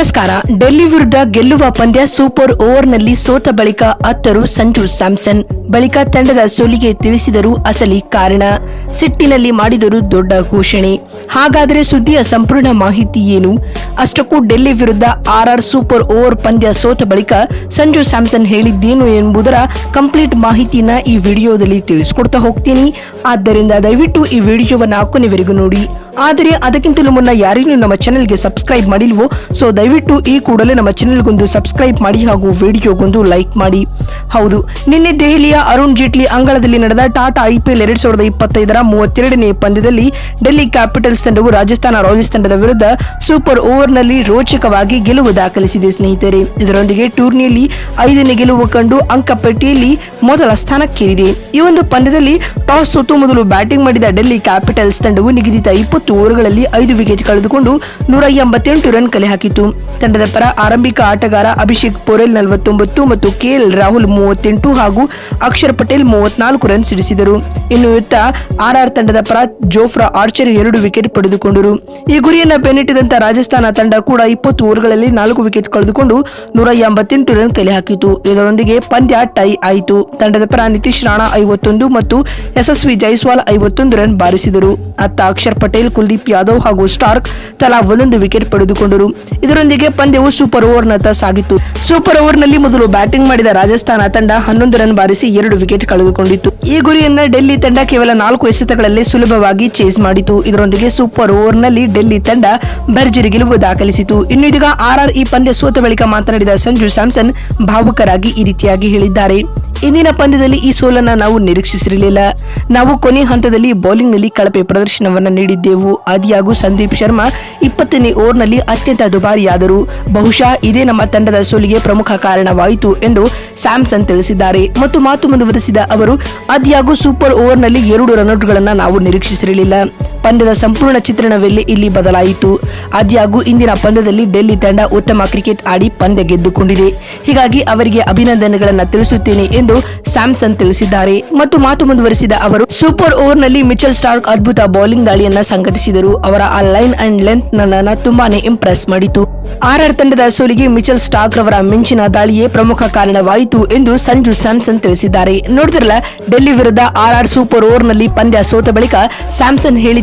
ನಮಸ್ಕಾರ. ಡೆಲ್ಲಿ ವಿರುದ್ಧ ಗೆಲ್ಲುವ ಪಂದ್ಯ ಸೂಪರ್ ಓವರ್ನಲ್ಲಿ ಸೋತ ಬಳಿಕ ಅತ್ತರು ಸಂಜು ಸ್ಯಾಮ್ಸನ್. ಬಳಿಕ ತಂಡದ ಸೋಲಿಗೆ ತಿಳಿಸಿದರು ಅಸಲಿ ಕಾರಣ. ಸಿಟ್ಟಿನಲ್ಲಿ ಮಾಡಿದರು ದೊಡ್ಡ ಘೋಷಣೆ. ಹಾಗಾದರೆ ಸುದ್ದಿಯ ಸಂಪೂರ್ಣ ಮಾಹಿತಿ ಏನು? ಅಷ್ಟಕ್ಕೂ ಡೆಲ್ಲಿ ವಿರುದ್ಧ ಆರ್ಆರ್ ಸೂಪರ್ ಓವರ್ ಪಂದ್ಯ ಸೋತ ಬಳಿಕ ಸಂಜು ಸ್ಯಾಮ್ಸನ್ ಹೇಳಿದ್ದೇನು ಎಂಬುದರ ಕಂಪ್ಲೀಟ್ ಮಾಹಿತಿನ ಈ ವಿಡಿಯೋದಲ್ಲಿ ತಿಳಿಸಿಕೊಡ್ತಾ ಹೋಗ್ತೀನಿ. ಆದ್ದರಿಂದ ದಯವಿಟ್ಟು ಈ ವಿಡಿಯೋವನ್ನು ಕೊನೆವರೆಗೂ ನೋಡಿ. ಆದರೆ ಅದಕ್ಕಿಂತಲೂ ಮುನ್ನ ಯಾರಿಗೂ ನಮ್ಮ ಚಾನೆಲ್ಗೆ ಸಬ್ಸ್ಕ್ರೈಬ್ ಮಾಡಿಲ್ವೋ ಸೊ ದಯವಿಟ್ಟು ಈ ಕೂಡಲೇ ನಮ್ಮ ಚಾನೆಲ್ಗೊಂದು ಸಬ್ಸ್ಕ್ರೈಬ್ ಮಾಡಿ ಹಾಗೂ ವಿಡಿಯೋಗೊಂದು ಲೈಕ್ ಮಾಡಿ. ಹೌದು, ನಿನ್ನೆ ದೆಹಲಿಯ ಅರುಣ್ ಜೇಟ್ಲಿ ಅಂಗಳದಲ್ಲಿ ನಡೆದ ಟಾಟಾ ಐಪಿಎಲ್ ಎರಡ್ ಸಾವಿರದ ಇಪ್ಪತ್ತೈದರ ಮೂವತ್ತೆರಡನೇ ಪಂದ್ಯದಲ್ಲಿ ಡೆಲ್ಲಿ ಕ್ಯಾಪಿಟಲ್ಸ್ ತಂಡವು ರಾಜಸ್ಥಾನ ರಾಯಲ್ಸ್ ತಂಡದ ವಿರುದ್ಧ ಸೂಪರ್ ಓವರ್ನಲ್ಲಿ ರೋಚಕವಾಗಿ ಗೆಲುವು ದಾಖಲಿಸಿದೆ ಸ್ನೇಹಿತರೆ. ಇದರೊಂದಿಗೆ ಟೂರ್ನಿಯಲ್ಲಿ ಐದನೇ ಗೆಲುವು ಕಂಡು ಅಂಕಪಟ್ಟಿಯಲ್ಲಿ ಮೊದಲ ಸ್ಥಾನಕ್ಕೇರಿದೆ. ಈ ಒಂದು ಪಂದ್ಯದಲ್ಲಿ ಟಾಸ್ ಸೋತು ಮೊದಲು ಬ್ಯಾಟಿಂಗ್ ಮಾಡಿದ ಡೆಲ್ಲಿ ಕ್ಯಾಪಿಟಲ್ಸ್ ತಂಡವು ನಿಗದಿತ ಇಪ್ಪತ್ತು ಓವರ್ಗಳಲ್ಲಿ ಐದು ವಿಕೆಟ್ ಕಳೆದುಕೊಂಡು ನೂರ ಎಂಬತ್ತೆಂಟು ರನ್ ಕಲೆ ಹಾಕಿತು ತಂಡದ ಪರ ಆರಂಭಿಕ ಆಟಗಾರ ಅಭಿಷೇಕ್ ಪೊರೆಲ್ ನಲವತ್ತೊಂಬತ್ತು ಮತ್ತು ಕೆಎಲ್ ರಾಹುಲ್ ಮೂವತ್ತೆಂಟು ಹಾಗೂ ಅಕ್ಷರ್ ಪಟೇಲ್ ಮೂವತ್ನಾಲ್ಕು ರನ್ ಸಿಡಿಸಿದರು. ಇನ್ನು ಇತ್ತ ಆರ್ಆರ್ ತಂಡದ ಪರ ಜೋಫ್ರಾ ಆರ್ಚರ್ ಎರಡು ವಿಕೆಟ್ ಪಡೆದುಕೊಂಡರು. ಈ ಗುರಿಯನ್ನು ಬೆನ್ನಟ್ಟಿದಂತ ರಾಜಸ್ಥಾನ ತಂಡ ಕೂಡ ಇಪ್ಪತ್ತು ಓವರ್ಗಳಲ್ಲಿ ನಾಲ್ಕು ವಿಕೆಟ್ ಕಳೆದುಕೊಂಡು ನೂರ ಎಂಬತ್ತೆಂಟು ರನ್ ಕಲೆ ಹಾಕಿತು ಇದರೊಂದಿಗೆ ಪಂದ್ಯ ಟೈ ಆಯಿತು. ತಂಡದ ಪರ ನಿತೀಶ್ ರಾಣಾ ಐವತ್ತೊಂದು ಮತ್ತು ಯಶಸ್ವಿ ಜೈಸ್ವಾಲ್ ಐವತ್ತೊಂದು ರನ್ ಬಾರಿಸಿದರು. ಅತ್ತ ಅಕ್ಷರ್ ಪಟೇಲ್, ಕುಲ್ದೀಪ್ ಯಾದವ್ ಹಾಗೂ ಸ್ಟಾರ್ಕ್ ತಲಾ ಒಂದೊಂದು ವಿಕೆಟ್ ಪಡೆದುಕೊಂಡರು. ಇದರೊಂದಿಗೆ ಪಂದ್ಯವು ಸೂಪರ್ ಓವರ್ನತ್ತ ಸಾಗಿತ್ತು. ಸೂಪರ್ ಓವರ್ನಲ್ಲಿ ಮೊದಲು ಬ್ಯಾಟಿಂಗ್ ಮಾಡಿದ ರಾಜಸ್ಥಾನ ತಂಡ ಹನ್ನೊಂದು ರನ್ ಬಾರಿಸಿ ಎರಡು ವಿಕೆಟ್ ಕಳೆದುಕೊಂಡಿತ್ತು. ಈ ಗುರಿಯನ್ನ ಡೆಲ್ಲಿ ತಂಡ ಕೇವಲ ನಾಲ್ಕು ಎಸೆತಗಳಲ್ಲಿ ಸುಲಭವಾಗಿ ಚೇಸ್ ಮಾಡಿತು. ಇದರೊಂದಿಗೆ ಸೂಪರ್ ಓವರ್ನಲ್ಲಿ ಡೆಲ್ಲಿ ತಂಡ ಭರ್ಜರಿ ಗೆಲುವು ದಾಖಲಿಸಿತು. ಇನ್ನು ಇದೀಗ ಆರ್ಆರ್ ಈ ಪಂದ್ಯ ಸೋತ ಬಳಿಕ ಮಾತನಾಡಿದ ಸಂಜು ಸ್ಯಾಮ್ಸನ್, ಭಾವುಕರಾಗಿ ಈ ರೀತಿಯಾಗಿ ಹೇಳಿದ್ದಾರೆ. ಇಂದಿನ ಪಂದ್ಯದಲ್ಲಿ ಈ ಸೋಲನ್ನ ನಾವು ನಿರೀಕ್ಷಿಸಿರಲಿಲ್ಲ. ನಾವು ಕೊನೆ ಹಂತದಲ್ಲಿ ಬೌಲಿಂಗ್ನಲ್ಲಿ ಕಳಪೆ ಪ್ರದರ್ಶನವನ್ನ ನೀಡಿದ್ದೆವು. ಆದಿಯಾಗೂ ಸಂದೀಪ್ ಶರ್ಮಾ ಇಪ್ಪತ್ತನೇ ಓವರ್ನಲ್ಲಿ ಅತ್ಯಂತ ದುಬಾರಿಯಾದರು. ಬಹುಶಃ ಇದೇ ನಮ್ಮ ತಂಡದ ಸೋಲಿಗೆ ಪ್ರಮುಖ ಕಾರಣವಾಯಿತು ಎಂದು ಸ್ಯಾಮ್ಸನ್ ತಿಳಿಸಿದ್ದಾರೆ. ಮತ್ತು ಮಾತು ಮುಂದುವರೆಸಿದ ಅವರು, ಆದಿಯಾಗೂ ಸೂಪರ್ ಓವರ್ನಲ್ಲಿ ಎರಡು ರನ್ಔಟ್ಗಳನ್ನು ನಾವು ನಿರೀಕ್ಷಿಸಿರಲಿಲ್ಲ. ಪಂದ್ಯದ ಸಂಪೂರ್ಣ ಚಿತ್ರಣವೆಲ್ಲಿ ಇಲ್ಲಿ ಬದಲಾಯಿತು. ಆದ್ಯಾಗೂ ಇಂದಿನ ಪಂದ್ಯದಲ್ಲಿ ಡೆಲ್ಲಿ ತಂಡ ಉತ್ತಮ ಕ್ರಿಕೆಟ್ ಆಡಿ ಪಂದ್ಯ ಗೆದ್ದುಕೊಂಡಿದೆ. ಹೀಗಾಗಿ ಅವರಿಗೆ ಅಭಿನಂದನೆಗಳನ್ನು ತಿಳಿಸುತ್ತೇನೆ ಎಂದು ಸ್ಯಾಮ್ಸನ್ ತಿಳಿಸಿದ್ದಾರೆ. ಮತ್ತು ಮಾತು ಮುಂದುವರೆಸಿದ ಅವರು, ಸೂಪರ್ ಓವರ್ನಲ್ಲಿ ಮಿಚಲ್ ಸ್ಟಾರ್ಕ್ ಅದ್ಭುತ ಬೌಲಿಂಗ್ ದಾಳಿಯನ್ನ ಸಂಘಟಿಸಿದರು. ಅವರ ಆ ಲೈನ್ ಅಂಡ್ ಲೆಂತ್ ನನ್ನ ತುಂಬಾನೇ ಇಂಪ್ರೆಸ್ ಮಾಡಿತು. ಆರ್ಆರ್ ತಂಡದ ಸೋಲಿಗೆ ಮಿಚಲ್ ಸ್ಟಾರ್ಕ್ ರವರ ಮಿಂಚಿನ ದಾಳಿಯೇ ಪ್ರಮುಖ ಕಾರಣವಾಯಿತು ಎಂದು ಸಂಜು ಸ್ಯಾಮ್ಸನ್ ತಿಳಿಸಿದ್ದಾರೆ. ನೋಡಿದ್ರಲ್ಲ, ಡೆಲ್ಲಿ ವಿರುದ್ಧ ಆರ್ಆರ್ ಸೂಪರ್ ಓವರ್ನಲ್ಲಿ ಪಂದ್ಯ ಸೋತ ಬಳಿಕ ಸ್ಯಾಮ್ಸನ್